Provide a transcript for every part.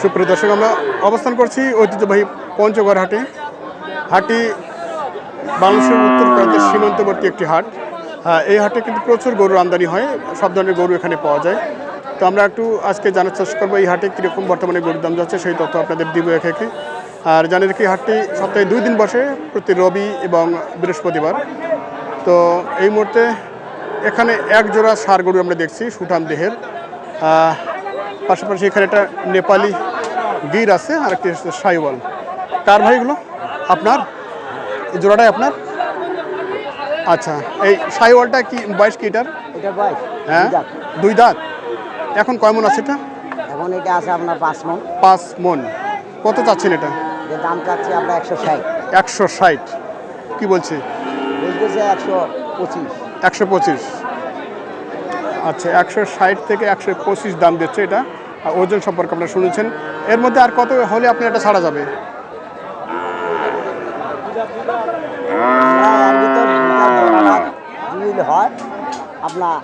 সুপ্রিয় দর্শক আমরা অবস্থান করছি ঐতিহ্যবাহী পঞ্চগড় হাটে। হাটটি বাংলাদেশের উত্তর প্রান্তের সীমান্তবর্তী একটি হাট। আহ, এই হাটে কিন্তু প্রচুর গরুর আমদানি হয় সব ধরনের গরু এখানে পাওয়া যায়। তো আমরা একটু আজকে জানার চেষ্টা করব এই হাটে কীরকম বর্তমানে গরুর দাম যাচ্ছে সেই তথ্য আপনাদের দিব একে একে। আর জানি রাখি হাটটি সপ্তাহে দুই দিন বসে প্রতি রবি এবং বৃহস্পতিবার। তো এই মুহূর্তে এখানে এক জোড়া সার গরু আমরা দেখছি সুঠাম দেহের। পাশাপাশি এখানে একটা নেপালি গির আছে আর একটি সাইওয়াল। কার ভাইগুলো আপনার? এই জোড়াটাই আপনার? আচ্ছা এই সাইওয়ালটা কি বাইশ কি এটার? এটা হ্যাঁ? দুই দাঁত। এখন কয় মন আছে এটা? এখন এটা আছে আপনার পাঁচ মন। পাঁচ মন। কত চাচ্ছেন এটা? যে দাম চাচ্ছে আমরা একশো ষাট। একশো ষাট। কি বলছে? বুঝতেছে একশো পঁচিশ। একশো পঁচিশ। আচ্ছা একশো ষাট থেকে একশো পঁচিশ দাম দিচ্ছে এটা। আর ওজন সম্পর্কে আপনারা শুনেছেন। এর মধ্যে আর কত হলে আপনি এটা ছাড়া যাবে? হয়। আপনার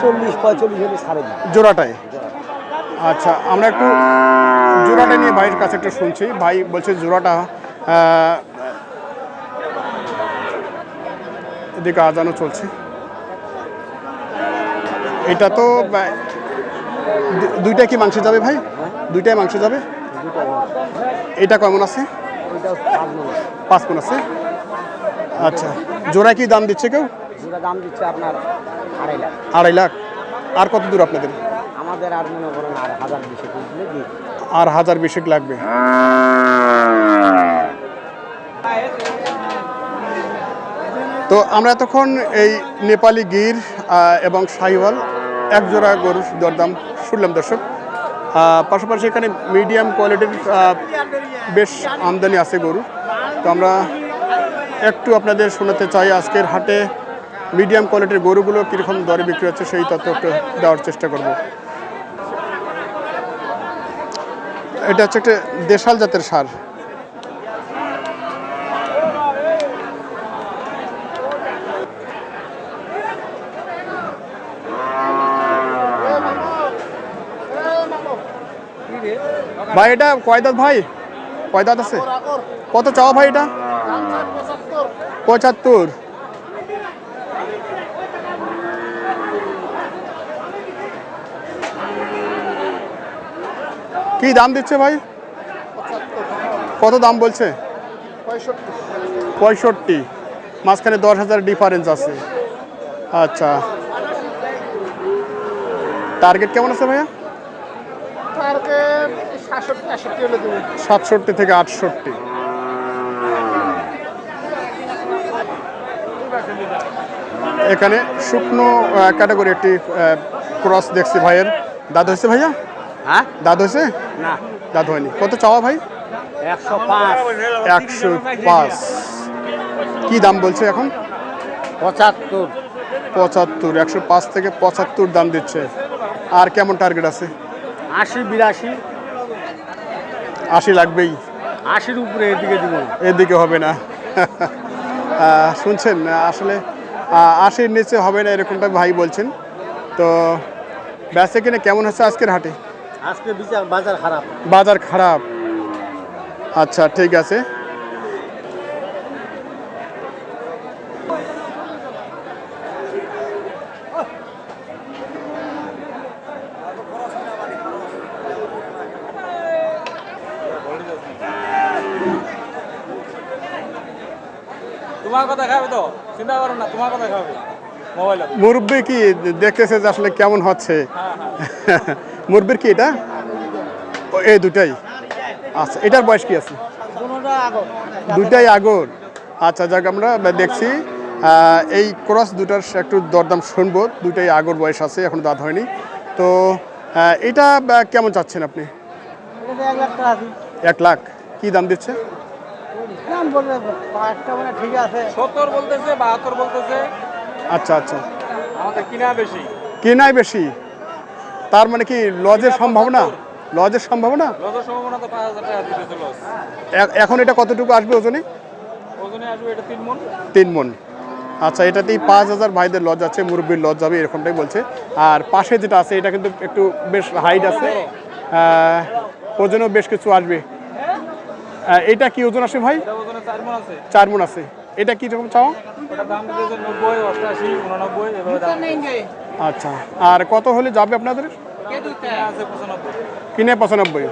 চল্লিশ পঁয়তাল্লিশ হলে ছাড়ে জোড়াটায় আচ্ছা আমরা একটু জোড়াটা নিয়ে ভাইয়ের কাছে একটু শুনছি। ভাই বলছে জোড়াটা এদিকে আজানো চলছে। এটা তো দুইটা কি মাংস যাবে ভাই? দুইটাই মাংস যাবে? এটা কেমন আছে? পাঁচ মন আছে। আচ্ছা জোড়া কি দাম দিচ্ছে কেউ? দাম দিচ্ছে আপনার আড়াই লাখ। আড়াই লাখ। আর কত দূর আপনাদের? আমাদের আর মনে করেন আর হাজার দিই আর হাজার বিশেক লাগবে। তো আমরা এতক্ষণ এই নেপালি গির এবং শাহিওয়াল এক জোড়া গরুর দরদাম শুনলাম, দর্শক। পাশাপাশি এখানে মিডিয়াম কোয়ালিটির বেশ আমদানি আছে গরু। তো আমরা একটু আপনাদের শোনাতে চাই আজকের হাটে মিডিয়াম কোয়ালিটির গরুগুলো কীরকম দরে বিক্রি হচ্ছে, সেই তথ্য একটু দেওয়ার চেষ্টা করব। এটা হচ্ছে একটা দেশাল জাতের সার। ভাই, এটা কয় দাঁত ভাই? কয় দাঁত আছে? কত চাও ভাই এটা? পঁচাত্তর। কি দাম দিচ্ছে ভাই? কত দাম বলছে? পঁয়ষট্টি। মাঝখানে দশ হাজার ডিফারেন্স আছে। আচ্ছা। টার্গেট কেমন আছে ভাইয়া? সাতষট্টি থেকে আটষট্টি। এখানে শুকনো ক্যাটাগরি একটি ক্রস দেখছি ভাইয়ের। দাঁত হয়েছে ভাইয়া? হ্যাঁ? দাঁত হয়েছে? না। দাঁত হয়নি। কত চাওয়া ভাই? একশো পাঁচ। একশো পাঁচ। কি দাম বলছে এখন? পঁচাত্তর। পঁচাত্তর একশো পাঁচ থেকে পঁচাত্তর দাম দিচ্ছে। আর কেমন টার্গেট আছে? আশি বিরাশি। আশি লাগবেই। আশির উপরে এদিকে দিব। এদিকে হবে না। শুনছেন আসলে আশির নিচে হবে না এরকমটা ভাই বলছেন। তো ব্যাসে কিনে কেমন হচ্ছে আজকের হাটে? আজকে বিচার বাজার খারাপ। বাজার খারাপ। আচ্ছা ঠিক আছে। তোমার কথা খাবে তো? চিন্তা করো না তোমার কথা খাবে মুরব্বী কি দেখতেছে যে আসলে কেমন হচ্ছে? মুরব্বির কি এটা? এই দুটাই। আচ্ছা এটার বয়স কি আছে? দুইটাই আগর। আচ্ছা যাক আমরা দেখছি। এই ক্রস দুটার একটু দরদাম শুনব। দুইটাই আগর বয়স আছে এখন দাঁত হয়নি। তো এটা কেমন চাচ্ছেন আপনি? এক লাখ। কি দাম দিচ্ছে? দাম বলবে পাঁচটা মানে ঠিক আছে। সত্তর বলতেছে বাহাত্তর বলতেছে। আচ্ছা আচ্ছা। আমাদের কিনা বেশি। কেনাই বেশি? তার মানে কি লজের সম্ভাবনা? লজের সম্ভাবনা? তো টাকা দিতেছে এখন এটা কতটুকু আসবে ওজনে? ওজনে আসবে এটা তিন মন। তিন মন। আচ্ছা এটাতেই পাঁচ হাজার ভাইদের লজ আছে মুরব্বীর লজ যাবে এরকমটাই বলছে। আর পাশে যেটা আছে এটা কিন্তু একটু বেশ হাইট আছে। ওজনও বেশ কিছু আসবে। এটা কি ওজন আসে ভাই? এটা চার মন আছে। এটা কি রকম চাও আচ্ছা। আর কত হলে যাবে আপনাদের? কিনে পঁচানব্বই।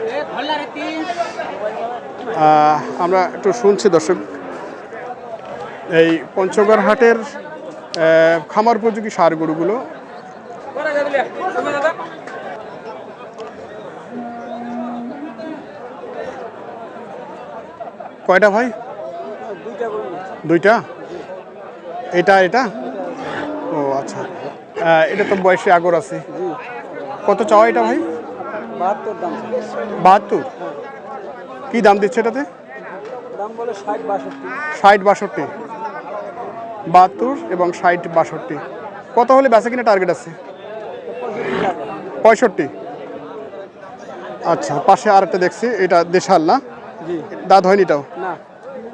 আমরা একটু শুনছি দর্শক। এই পঞ্চগড় হাটের খামার উপযোগী সার গরুগুলো করা যাবে লে, কমে দাদা কয়টা ভাই? দুইটা এটা এটা? ও আচ্ছা। এটা তো বয়সে আগর আছে। কত চাওয়া এটা ভাই? বাহাত্তর দাম কি দাম দিচ্ছে এটাতে? ষাট বাষট্টি। বাহাত্তর এবং ষাট বাষট্টি। কত হলে বেচা কিনা টার্গেট আছে? পঁয়ষট্টি। আচ্ছা পাশে আরেকটা দেখছি এটা দেশাল না? দাঁত হয়নি এটাও? না।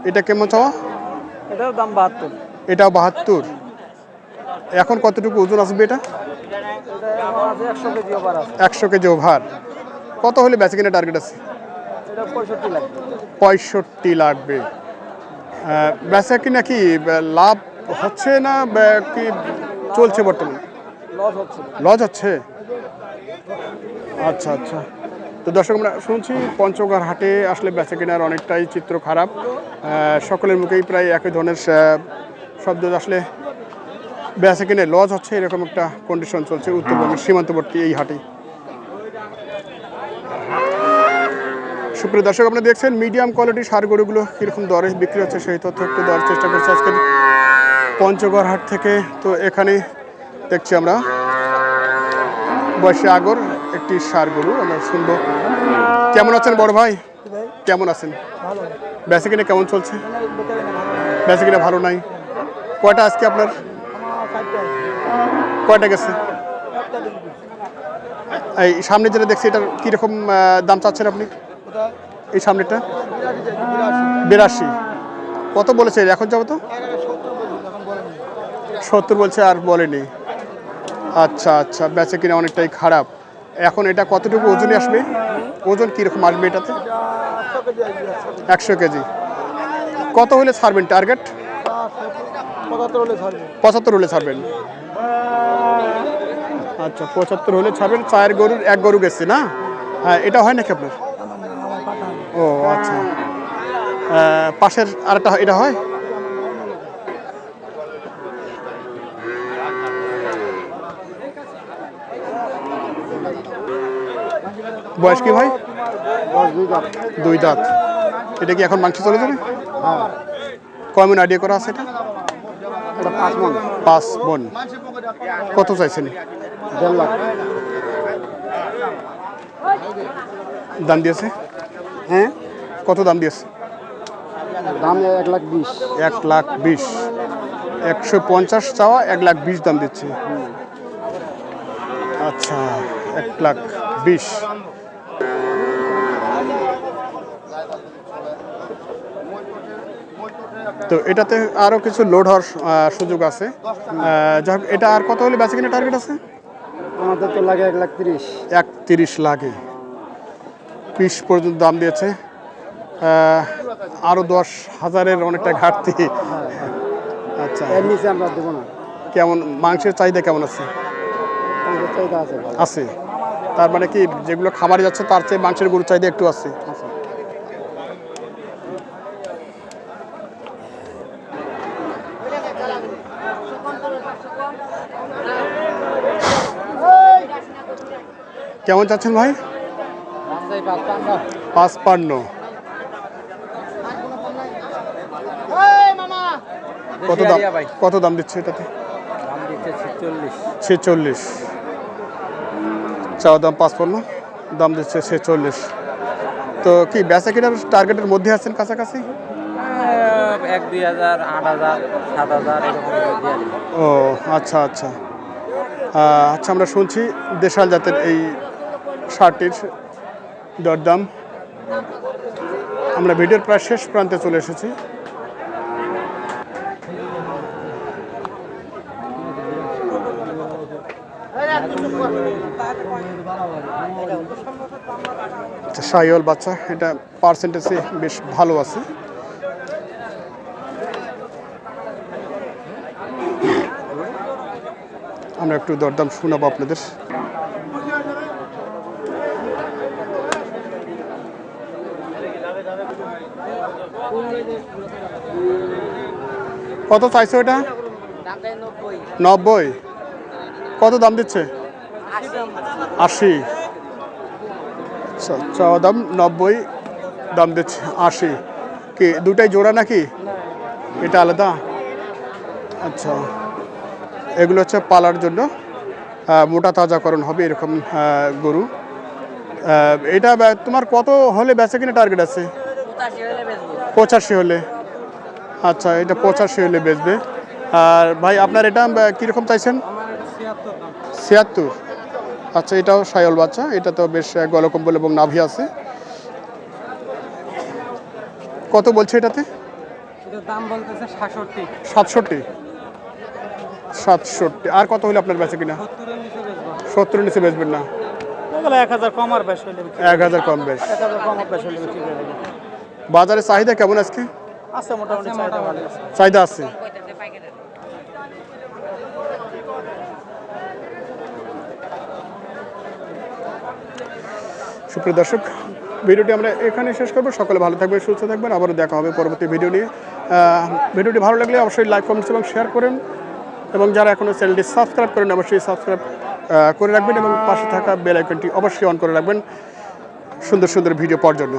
এটা কেমন চাওয়া? এটার দাম বাহাত্তর। এটাও বাহাত্তর। এখন কতটুকু ওজন আসবে এটা? একশো কেজি ওভার। কত হলে বেচা কিনা টার্গেট আছে? পঁয়ষট্টি লাগবে। বেচা কিনা কি বে- লাভ হচ্ছে না কি চলছে বর্তমানে? লজ হচ্ছে? আচ্ছা আচ্ছা। তো দর্শক, আমরা শুনছি পঞ্চগড় হাটে আসলে বেচা কেনার অনেকটাই চিত্র খারাপ। সকলের মুখেই প্রায় একই ধরনের শব্দ আসলে বেচা কিনে লজ হচ্ছে, এরকম একটা কন্ডিশন চলছে উত্তরবঙ্গের সীমান্তবর্তী এই হাটে। সুপ্রিয় দর্শক আপনারা দেখছেন মিডিয়াম কোয়ালিটি সার গরুগুলো কীরকম দরে বিক্রি হচ্ছে, সেই তথ্য একটু দেওয়ার চেষ্টা করছি আজকের পঞ্চগড় হাট থেকে। তো এখানে দেখছি আমরা। বয়সে আগর একটি সার গরু, আমরা শুনব। কেমন আছেন বড় ভাই? কেমন আছেন? বেচে কেমন চলছে? বেচে কিনে ভালো নাই। কয়টা আজকে আপনার? কয়টা গেছে? এই সামনে যেটা দেখছি, এটার কীরকম দাম চাচ্ছেন আপনি? এই সামনেটা বিরাশি। কত বলেছে? এখন যাব তো? সত্তর বলছে আর বলেনি। আচ্ছা আচ্ছা বেচে কিনা অনেকটাই খারাপ। এখন এটা কতটুকু ওজনে আসবে? ওজন কীরকম আসবে এটাতে? একশো কেজি। কত হলে ছাড়বেন টার্গেট? পঁচাত্তর হলে ছাড়বেন। আচ্ছা পঁচাত্তর হলে ছাড়বেন। চায়ের গরুর এক গরু গেছে না? হ্যাঁ এটা হয় নাকি আপনার? ও আচ্ছা। পাশের আরেকটা এটা হয়? বয়স কি ভাই? দুই দাঁত। এটা কি এখন মাংস চলে যাবে? কয়মন আইডিয়া করা আছে এটা? পাঁচ পাঁচ বোন কত চাইছেন? দেড় লাখ। দাম দিয়েছে? হ্যাঁ? কত দাম দিয়েছে? দাম এক লাখ বিশ। এক লাখ বিশ। একশো পঞ্চাশ চাওয়া এক লাখ বিশ দাম দিচ্ছে। আচ্ছা এক লাখ বিশ। তো এটাতে আরও কিছু লোড হওয়ার সুযোগ আছে। যাই হোক, এটা আর কত হলে বেচে কিনা টার্গেট আছে? আমাদের তো লাগে এক লাখ তিরিশ। এক তিরিশ লাগে। বিশ পর্যন্ত দাম দিয়েছে। আরও দশ হাজারের অনেকটা ঘাটতি। আচ্ছা। এর নিচে আমরা দেবো না। কেমন মাংসের চাহিদা কেমন আছে? আছে তার মানে কি যেগুলো খাবারে যাচ্ছে তার চেয়ে মাংসের গরুর চাহিদা একটু আছে। কেমন চাচ্ছেন ভাই? পাঁচ পান্ন কত দাম কত দাম দিচ্ছে এটাতে? ছিচল্লিশ। ছেচল্লিশ। চাওয়া দাম পাঁচপান্ন দাম দিচ্ছে ছেচল্লিশ। তো কি বেচা কিনার টার্গেটের মধ্যে আছেন কাছাকাছি? এক দুই হাজার আট হাজার সাত হাজার এরকম দিয়ে দিই। ও আচ্ছা আচ্ছা। আচ্ছা আমরা শুনছি দেশাল জাতের এই শার্টের দরদাম। আমরা ভিডিওর প্রায় শেষ প্রান্তে চলে এসেছি। আচ্ছা, সাইওয়াল বাচ্চা, এটা পার্সেন্টেজে বেশ ভালো আছে। আমরা একটু দরদাম শুনাবো আপনাদের। কত চাইছো এটা? নব্বই। কত দাম দিচ্ছে? আশি। আচ্ছা দাম নব্বই, দাম দিচ্ছে আশি। কি, দুটাই জোড়া নাকি? এটা আলাদা? আচ্ছা এগুলো হচ্ছে পালার জন্য মোটা তাজাকরণ হবে এরকম গরু। এটা তোমার কত হলে বেচে কিনা টার্গেট আছে? পঁচাশি হলে। আচ্ছা এটা পঁচাশি হলে বেচবে। আর ভাই আপনার এটা কীরকম চাইছেন? ছিয়াত্তর। আচ্ছা এটাও সায়ল বাচ্চা এটা তো বেশ গলকম্বল এবং নাভি আছে। কত বলছে এটাতে? সাতষট্টি। সাতষট্টি। আর কত হলে আপনার বেচে কিনা? সত্তরের নিচে বেচবো নিচে বেচবেন না। তাহলে এক হাজার কম আর বেশ এক হাজার কম বেশ। এক হাজার কম আর বেশ বাজারে চাহিদা কেমন আজকে? আছে মোটামুটি চাহিদা আছে। সুপ্রিয় দর্শক ভিডিওটি আমরা এখানে শেষ করব। সকলে ভালো থাকবেন সুস্থ থাকবেন। আবারও দেখা হবে পরবর্তী ভিডিও নিয়ে। ভিডিওটি ভালো লাগলে অবশ্যই লাইক কমেন্টস এবং শেয়ার করেন। এবং যারা এখনও চ্যানেলটি সাবস্ক্রাইব করেন অবশ্যই সাবস্ক্রাইব করে রাখবেন এবং পাশে থাকা বেল আইকনটি অবশ্যই অন করে রাখবেন। সুন্দর সুন্দর ভিডিও পাওয়ার জন্য।